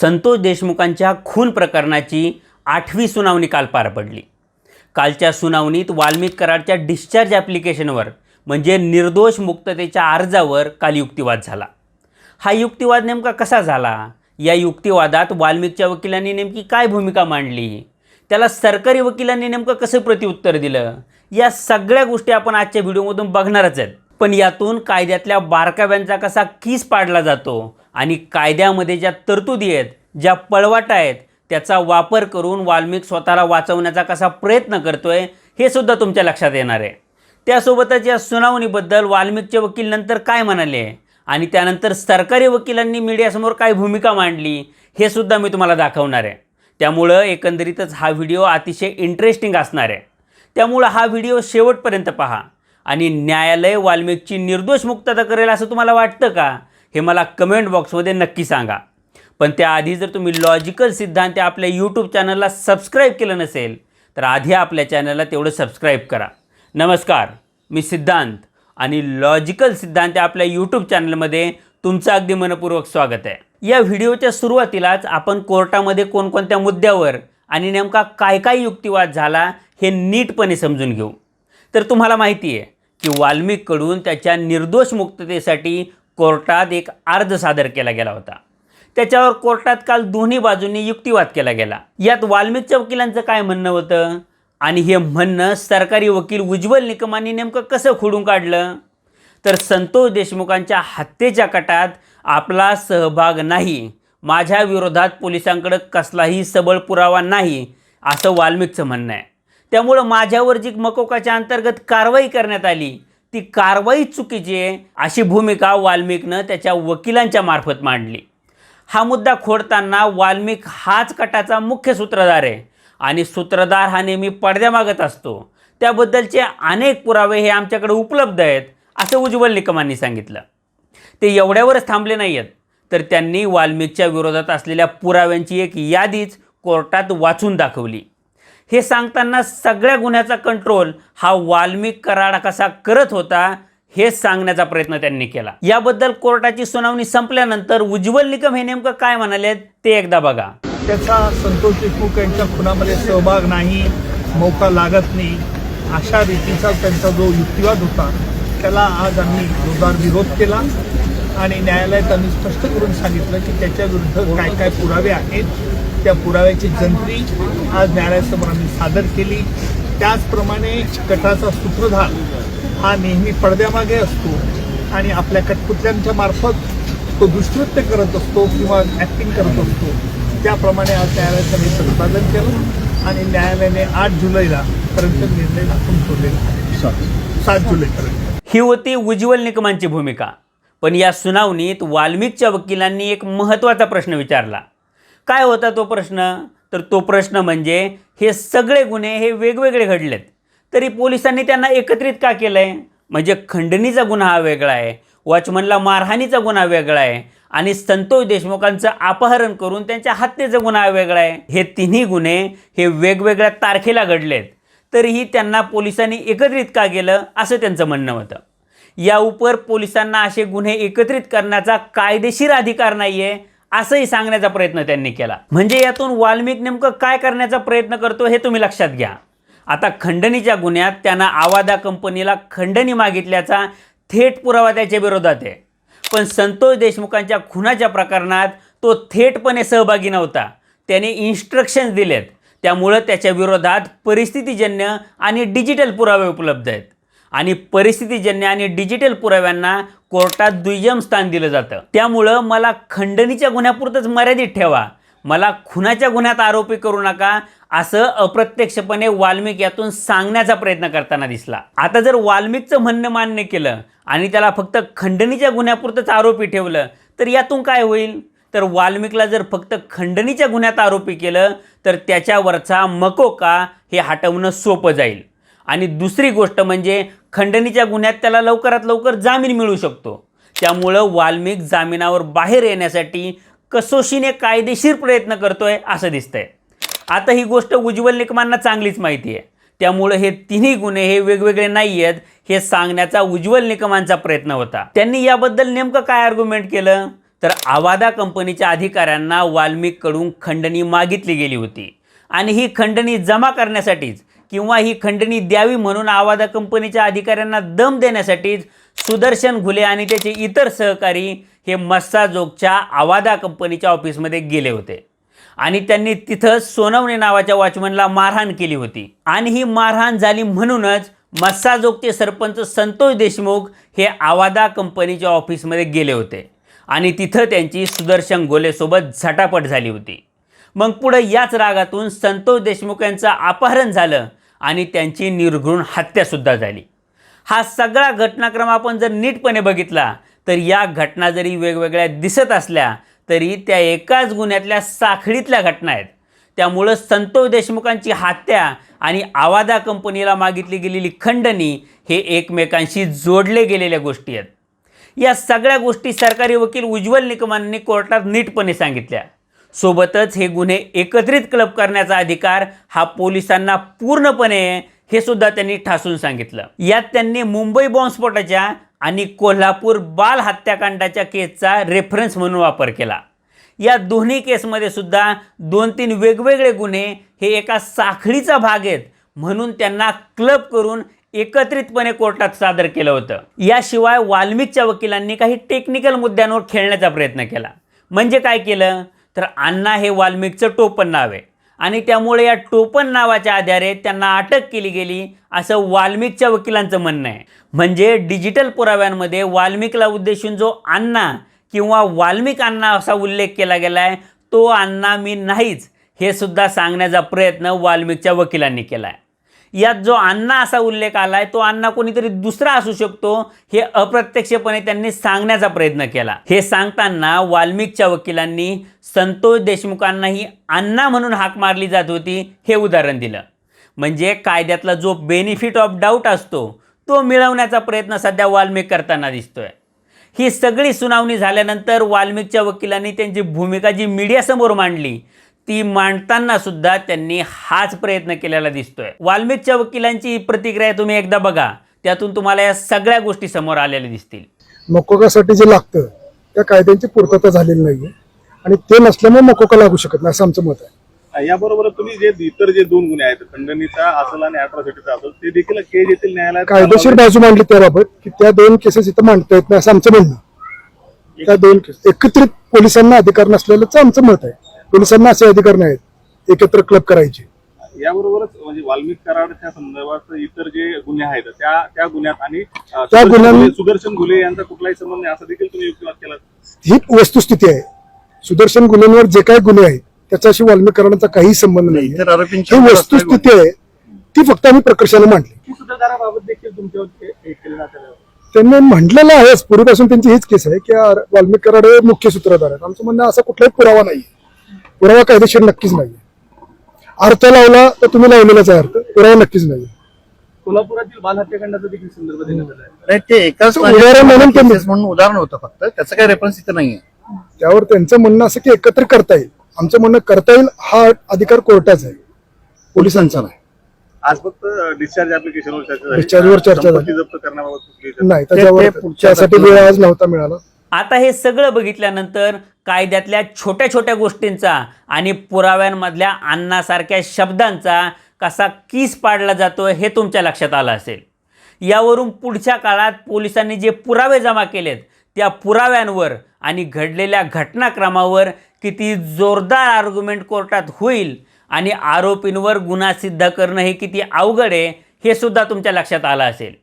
संतोष देशमुखांच्या खून प्रकरणाची आठवी सुनावणी काल पार पडली. कालच्या सुनावणीत वाल्मिक कराडच्या डिस्चार्ज ॲप्लिकेशनवर म्हणजे निर्दोष मुक्ततेच्या अर्जावर काल युक्तिवाद झाला. हा युक्तिवाद नेमका कसा झाला? या युक्तिवादात वाल्मिकच्या वकिलांनी नेमकी काय भूमिका मांडली? त्याला सरकारी वकिलांनी नेमकं कसं प्रत्युत्तर दिलं? या सगळ्या गोष्टी आपण आजच्या व्हिडिओमधून बघणारच आहेत. पण यातून कायद्यातल्या बारकाव्यांचा कसा कीस पाडला जातो? आणि कायद्यामध्ये ज्या तरतुदी आहेत ज्या पळवाटा आहेत त्याचा वापर करून वाल्मिक स्वतःला वाचवण्याचा कसा प्रयत्न करतोय हे सुद्धा तुमच्या लक्षात येणार आहे. त्यासोबतच या सुनावणीबद्दल वाल्मिकचे वकील नंतर काय म्हणाले? आणि त्यानंतर सरकारी वकिलांनी मीडियासमोर काय भूमिका मांडली हे सुद्धा मी तुम्हाला दाखवणार आहे. त्यामुळं एकंदरीतच हा व्हिडिओ अतिशय इंटरेस्टिंग असणार आहे. त्यामुळं हा व्हिडिओ शेवटपर्यंत पहा. आणि न्यायालय वाल्मिकची निर्दोष मुक्तता करेल असं तुम्हाला वाटतं का? हे मला कमेंट बॉक्समध्ये नक्की सांगा. पण त्याआधी जर तुम्ही लॉजिकल सिद्धांत आपल्या यूट्यूब चॅनलला सबस्क्राईब केलं नसेल तर आधी आपल्या चॅनलला तेवढं सबस्क्राईब करा. नमस्कार मी सिद्धांत आणि लॉजिकल सिद्धांत आपल्या यूट्यूब चॅनलमध्ये तुमचं अगदी मनपूर्वक स्वागत आहे. या व्हिडिओच्या सुरुवातीलाच आपण कोर्टामध्ये कोणकोणत्या मुद्द्यावर आणि नेमका काय काय युक्तिवाद झाला हे नीटपणे समजून घेऊ. तर तुम्हाला माहिती आहे की वाल्मिककडून त्याच्या निर्दोष मुक्ततेसाठी कोर्टात एक अर्ज सादर केला गेला होता. त्याच्यावर कोर्टात काल दोन्ही बाजूंनी युक्तिवाद केला गेला. यात वाल्मिकच्या वकिलांचं काय म्हणणं होतं? आणि हे म्हणणं सरकारी वकील उज्ज्वल निकमांनी नेमकं कसं खोडून काढलं? तर संतोष देशमुखांच्या हत्येच्या कटात आपला सहभाग नाही. माझ्या विरोधात पोलिसांकडं कसलाही सबळ पुरावा नाही असं वाल्मिकचं म्हणणं आहे. त्यामुळं माझ्यावर जी मकोकाच्या अंतर्गत कारवाई करण्यात आली ती कारवाई चुकीची आहे अशी भूमिका वाल्मिकनं त्याच्या वकिलांच्या मार्फत मांडली. हा मुद्दा खोडताना वाल्मिक हाच कटाचा मुख्य सूत्रधार आहे आणि सूत्रधार हा नेहमी पडद्यामागत असतो. त्याबद्दलचे अनेक पुरावे हे आमच्याकडे उपलब्ध आहेत असं उज्ज्वल निकमांनी सांगितलं. ते एवढ्यावरच थांबले नाही आहेत तर त्यांनी वाल्मिकच्या विरोधात असलेल्या पुराव्यांची एक यादीच कोर्टात वाचून दाखवली. हे सांगताना सगळ्या गुन्ह्याचा कंट्रोल हा वाल्मिक कराड कसा करत होता हे सांगण्याचा प्रयत्न त्यांनी केला. याबद्दल कोर्टाची सुनावणी संपल्यानंतर उज्ज्वल निकम हे नेमकं काय म्हणाले ते एकदा बघा. त्याचा संतोष देशमुख यांच्या खुनामध्ये सहभाग नाही मौका लागत नाही अशा रीतीचा त्यांचा जो युक्तिवाद होता त्याला आज आम्ही जोरदार विरोध केला आणि न्यायालयात आम्ही स्पष्ट करून सांगितलं की त्याच्या विरुद्ध काय काय पुरावे आहेत. त्या पुराव्याची जंत्री आज न्यायालयासमोर आम्ही सादर केली. त्याचप्रमाणे कटाचा सूत्रधार हा नेहमी पडद्यामागे असतो आणि आपल्या कठपुतल्यांच्या मार्फत तो दुष्कृत्य करत असतो किंवा ॲक्टिंग करत असतो. त्याप्रमाणे आज न्यायालयाचं मी प्रतिपादन केलं आणि न्यायालयाने आठ जुलैला पर्यंत निर्णय दाखवून ठेवलेला आहे सात जुलैपर्यंत ही होती उज्ज्वल निकमांची भूमिका. पण या सुनावणीत वाल्मिकच्या वकिलांनी एक महत्त्वाचा प्रश्न विचारला. काय होता तो प्रश्न? तर तो प्रश्न म्हणजे हे सगळे गुन्हे हे वेगवेगळे घडलेत. तरी पोलिसांनी त्यांना एकत्रित का केलं आहे म्हणजे खंडणीचा गुन्हा हा वेगळा आहे वॉचमनला मारहाणीचा गुन्हा वेगळा आहे आणि संतोष देशमुखांचं अपहरण करून त्यांच्या हत्येचा गुन्हा वेगळा आहे. हे तिन्ही गुन्हे हे वेगवेगळ्या तारखेला घडलेत. तरीही त्यांना पोलिसांनी एकत्रित का केलं असं त्यांचं म्हणणं होतं. या उपर पोलिसांना असे गुन्हे एकत्रित करण्याचा कायदेशीर अधिकार नाही आहे असंही सांगण्याचा प्रयत्न त्यांनी केला. म्हणजे यातून वाल्मिक नेमकं काय करण्याचा प्रयत्न करतो हे तुम्ही लक्षात घ्या. आता खंडणीच्या गुन्ह्यात त्यानं आवादा कंपनीला खंडणी मागितल्याचा थेट पुरावा त्याच्या विरोधात आहे. पण संतोष देशमुखांच्या खुनाच्या प्रकरणात तो थेटपणे सहभागी नव्हता. त्याने इन्स्ट्रक्शन्स दिलेत. त्यामुळं त्याच्या विरोधात परिस्थितीजन्य आणि डिजिटल पुरावे उपलब्ध आहेत. आणि परिस्थितीजन्य आणि डिजिटल पुराव्यांना कोर्टात दुय्यम स्थान दिलं जातं. त्यामुळं मला खंडणीच्या गुन्ह्यापुरतंच मर्यादित ठेवा. मला खुनाच्या गुन्ह्यात आरोपी करू नका असं अप्रत्यक्षपणे वाल्मिक यातून सांगण्याचा प्रयत्न करताना दिसला. आता जर वाल्मिकचं म्हणणं मान्य केलं आणि त्याला फक्त खंडणीच्या गुन्ह्यापुरतंच आरोपी ठेवलं तर यातून काय होईल? तर वाल्मिकला जर फक्त खंडणीच्या गुन्ह्यात आरोपी केलं तर त्याच्यावरचा मकोका हे हटवणं सोपं जाईल. आणि दुसरी गोष्ट म्हणजे खंडणीच्या गुन्ह्यात त्याला लवकरात लवकर जामीन मिळू शकतो. त्यामुळं वाल्मिक जामिनावर बाहेर येण्यासाठी कसोशीने कायदेशीर प्रयत्न करतोय असं दिसतंय. आता ही गोष्ट उज्ज्वल निकमांना चांगलीच माहिती आहे. त्यामुळं हे तिन्ही गुन्हे हे वेगवेगळे नाही आहेत हे सांगण्याचा उज्ज्वल निकमांचा प्रयत्न होता. त्यांनी याबद्दल नेमकं काय आर्ग्युमेंट केलं? तर आवादा कंपनीच्या अधिकाऱ्यांना वाल्मिककडून खंडणी मागितली गेली होती. आणि ही खंडणी जमा करण्यासाठीच किंवा ही खंडणी द्यावी म्हणून आवादा कंपनीच्या अधिकाऱ्यांना दम देण्यासाठीच सुदर्शन घुले आणि त्याचे इतर सहकारी हे मस्साजोगच्या आवादा कंपनीच्या ऑफिसमध्ये गेले होते. आणि त्यांनी तिथं सोनवणे नावाच्या वॉचमनला मारहाण केली होती. आणि ही मारहाण झाली म्हणूनच मस्साजोगचे सरपंच संतोष देशमुख हे आवादा कंपनीच्या ऑफिसमध्ये गेले होते. आणि तिथं त्यांची सुदर्शन गोलेसोबत झटापट झाली होती. मग पुढं याच रागातून संतोष देशमुख यांचं अपहरण झालं आणि त्यांची निर्घृण हत्यासुद्धा झाली. हा सगळा घटनाक्रम आपण जर नीटपणे बघितला तर या घटना जरी वेगवेगळ्या दिसत असल्या तरी त्या एकाच गुन्ह्यातल्या साखळीतल्या घटना आहेत. त्यामुळं संतोष देशमुखांची हत्या आणि आवादा कंपनीला मागितली गेलेली खंडणी हे एकमेकांशी जोडले गेलेल्या गोष्टी आहेत. या सगळ्या गोष्टी सरकारी वकील उज्ज्वल निकमांनी कोर्टात नीटपणे सांगितल्या. सोबतच हे गुन्हे एकत्रित क्लब करण्याचा अधिकार हा पोलिसांना पूर्णपणे हे सुद्धा त्यांनी ठासून सांगितलं. यात त्यांनी मुंबई बॉम्बस्फोटाच्या आणि कोल्हापूर बाल हत्याकांडाच्या केसचा रेफरन्स म्हणून वापर केला. या दोन्ही केसमध्ये सुद्धा दोन तीन वेगवेगळे गुन्हे हे एका साखळीचा भाग आहेत म्हणून त्यांना क्लब करून एकत्रितपणे कोर्टात सादर केलं होतं. याशिवाय वाल्मिकच्या वकिलांनी काही टेक्निकल मुद्द्यांवर खेळण्याचा प्रयत्न केला. म्हणजे काय केलं? तर अण्णा हे वाल्मिकचं टोपण नाव आहे. आणि त्यामुळे या टोपण नावाच्या आधारे त्यांना अटक केली गेली असं वाल्मिकच्या वकिलांचं म्हणणं आहे. म्हणजे डिजिटल पुराव्यांमध्ये वाल्मिकला उद्देशून जो अण्णा किंवा वाल्मिक अण्णा असा उल्लेख केला गेला आहे तो अण्णा मी नाहीच हे सुद्धा सांगण्याचा प्रयत्न वाल्मिकच्या वकिलांनी केला आहे यात जो अण्णा असा उल्लेख आला आहे तो अण्णा कोणीतरी दुसरा असू शकतो हे अप्रत्यक्षपणे त्यांनी सांगण्याचा प्रयत्न केला. हे सांगताना वाल्मिकच्या वकिलांनी संतोष देशमुखांनाही अण्णा म्हणून हाक मारली जात होती हे उदाहरण दिलं. म्हणजे कायद्यातला जो बेनिफिट ऑफ डाऊट असतो तो मिळवण्याचा प्रयत्न सध्या वाल्मिक करताना दिसतोय. ही सगळी सुनावणी झाल्यानंतर वाल्मिकच्या वकिलांनी त्यांची भूमिका जी मीडियासमोर मांडली ती मांडताना सुद्धा त्यांनी हाच प्रयत्न केलेला दिसतोय. वाल्मिकच्या वकिलांची ही प्रतिक्रिया तुम्ही एकदा बघा. त्यातून तुम्हाला या सगळ्या गोष्टी समोर आलेल्या दिसतील. मकोकासाठी जे लागतं त्या कायद्यांची पूर्तता झालेली नाहीये. आणि ते नसल्यामुळे मकोका लागू शकत नाही असं आमचं मत आहे. याबरोबर तुम्ही जे इतर जे दोन गुन्हे आहेत खंडणीचा असेल आणि अॅट्रॉसिटीचा असेल ते देखील केज येथील न्यायालयात कायदेशीर बाजू मांडली त्याबाबत की त्या दोन केसेस इथं मांडता येत नाही असं आमचं म्हणणं आहे. त्या दोन केस एकत्रित पोलिसांना अधिकार नसलेलंच आमचं मत आहे. पोलिसांना असे अधिकार नाहीत. एकत्र क्लब करायचे. याबरोबरच म्हणजे वाल्मिक कराडच्या संदर्भात इतर जे गुन्हे आहेत त्या त्या गुन्ह्यात आणि त्या सुदर्शन गुन्ह्यां- घुले- सुदर्शन घुले यांचा कुठलाही संबंध नाही असं देखील तुम्ही युक्तिवाद केला? ही वस्तुस्थिती आहे. सुदर्शन गुन्ह्यांवर जे काही गुन्हे आहेत त्याच्याशी वाल्मीकरणाचा काही संबंध नाही इतर आरोपींची ही वस्तुस्थिती आहे. ती फक्त आम्ही प्रकर्षाने मांडली. की सूत्रधाराबाबत देखील तुमच्यावर त्यांनी म्हटलेलं आहेच पूर्वीपासून त्यांची हीच केस आहे की वाल्मिक कराड हे मुख्य सूत्रधार आहेत. आमचं म्हणणं असा कुठलाही पुरावा नाही पुरावा कायदेशीर नक्कीच नाही अर्थ लावला तर तुम्ही लावलेलाच आहे अर्थ. पुरावा नक्कीच नाही कोल्हापुरातील बाल हत्याकांडाचा देखील संदर्भ देण्यात आला आहे. नाही ते एकाच उदाहरण म्हणून उदाहरण होतं फक्त. त्याचं काही रेफरन्स इथं नाहीये. त्यावर त्यांचं म्हणणं असं की एकत्र करता येईल. आमचं म्हणणं करता येईल हा अधिकार कोर्टाचा आहे. पोलिसांचा नाही. आज फक्त डिस्चार्ज ऍप्लिकेशनवर चर्चा झाली. चर्चा झाली. संपत्ती जप्त करण्याबाबत कुठली चर्चा नाही त्याच्यावर त्यासाठी वेळ आज नव्हता मिळाला. आता हे सगळं बघितल्यानंतर कायद्यातल्या छोट्या छोट्या गोष्टींचा आणि पुराव्यांमधल्या अन्नासारख्या शब्दांचा कसा कीस पाडला जातो हे तुमच्या लक्षात आलं असेल. यावरून पुढच्या काळात पोलिसांनी जे पुरावे जमा केलेत त्या पुराव्यांवर आणि घडलेल्या घटनाक्रमावर किती जोरदार आर्ग्युमेंट कोर्टात होईल आणि आरोपींवर गुन्हा सिद्ध करणं हे किती अवघड आहे हे सुद्धा तुमच्या लक्षात आलं असेल.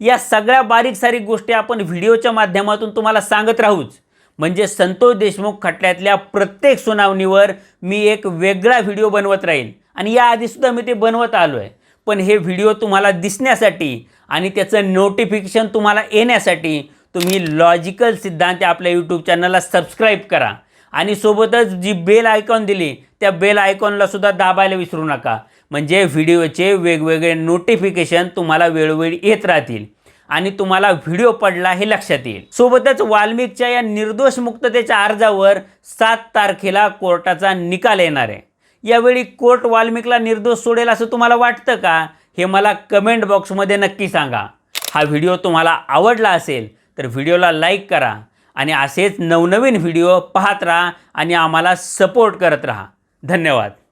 या सगळ्या बारीक सारीक गोष्टी आपण व्हिडिओच्या माध्यमातून तुम्हाला सांगत राहूच. म्हणजे संतोष देशमुख खटल्यातल्या प्रत्येक सुनावणीवर मी एक वेगळा व्हिडिओ बनवत राहील आणि याआधीसुद्धा मी ते बनवत आलो आहे पण हे व्हिडिओ तुम्हाला दिसण्यासाठी आणि त्याचं नोटिफिकेशन तुम्हाला येण्यासाठी तुम्ही लॉजिकल सिद्धांत आपल्या यूट्यूब चॅनलला सबस्क्राईब करा. आणि सोबतच जी बेल आयकॉन दिली त्या बेल आयकॉनला सुद्धा दाबायला विसरू नका. म्हणजे व्हिडिओचे वेगवेगळे नोटिफिकेशन तुम्हाला वेळोवेळी येत राहतील. आणि तुम्हाला व्हिडिओ पडला हे लक्षात येईल. सोबतच वाल्मिकच्या या निर्दोष मुक्ततेच्या अर्जावर सात तारखेला कोर्टाचा निकाल येणार आहे. यावेळी कोर्ट वाल्मिकला निर्दोष सोडेल असं तुम्हाला वाटतं का? हे मला कमेंट बॉक्समध्ये नक्की सांगा. हा व्हिडिओ तुम्हाला आवडला असेल तर व्हिडिओला लाईक करा आणि असेच नवनवीन व्हिडिओ पाहत राहा आणि आम्हाला सपोर्ट करत राहा. धन्यवाद.